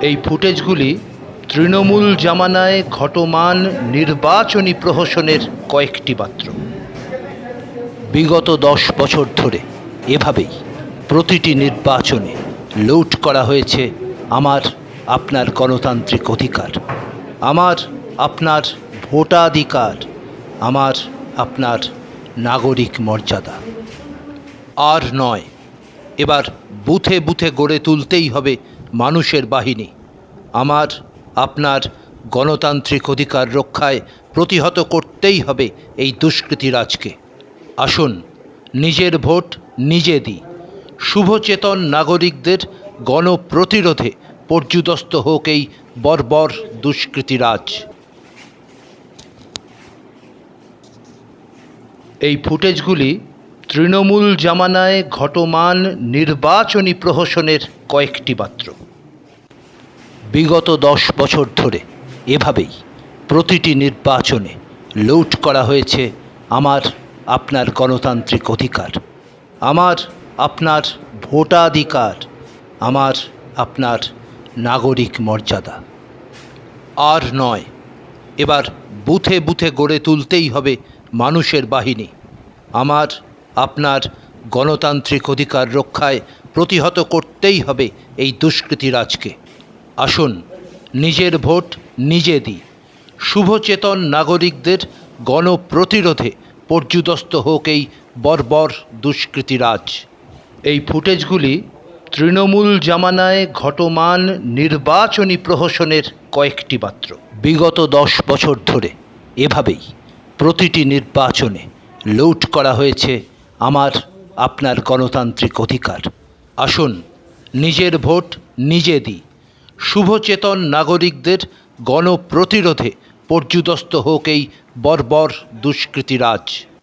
এই ফুটেজগুলি তৃণমূল জামানায় ঘটমান নির্বাচনী প্রহসনের কয়েকটি মাত্র বিগত দশ বছর ধরে এভাবেই প্রতিটি নির্বাচনে লুট করা হয়েছে আমার, আপনার গণতান্ত্রিক অধিকার, আমার, আপনার ভোটাধিকার, আমার, আপনার নাগরিক মর্যাদা। আর নয়, এবার বুথে বুথে গড়ে তুলতেই হবে মানুষের বাহিনী। আমার, আপনার গণতান্ত্রিক অধিকার রক্ষায় প্রতিহত করতেই হবে এই দুষ্কৃতিরাজকে। আসুন, নিজের ভোট নিজে দিই। শুভচেতন নাগরিকদের গণপ্রতিরোধে পর্যুদস্ত হোক এই বর্বর দুষ্কৃতিরাজ। এই ফুটেজগুলি তৃণমূল জামানায় ঘটমান নির্বাচনী প্রহসনের কয়েকটি মাত্র বিগত দশ বছর ধরে এভাবেই প্রতিটি নির্বাচনে লুট করা হয়েছে আমার, আপনার গণতান্ত্রিক অধিকার, আমার, আপনার ভোটাধিকার, আমার, আপনার নাগরিক মর্যাদা। আর নয়, এবার বুথে বুথে গড়ে তুলতেই হবে মানুষের বাহিনী, আমার আপনার গণতান্ত্রিক অধিকার রক্ষায় প্রতিহত করতেই হবে এই দুষ্কৃতিরাজকে। আসুন, নিজের ভোট নিজে দিই। শুভচেতন নাগরিকদের গণপ্রতিরোধে পর্যুদস্ত হোক এই বর্বর দুষ্কৃতিরাজ। এই ফুটেজগুলি তৃণমূল জামানায় ঘটমান নির্বাচনী প্রহসনের কয়েকটি মাত্র। বিগত দশ বছর ধরে এভাবেই প্রতিটি নির্বাচনে লুট করা হয়েছে আমার আপনার গণতান্ত্রিক অধিকার। আসুন, নিজের ভোট নিজে দিই। শুভচেতন নাগরিকদের গণপ্রতিরোধে পর্যুদস্ত হোক এই বর্বর দুষ্কৃতিরাজ।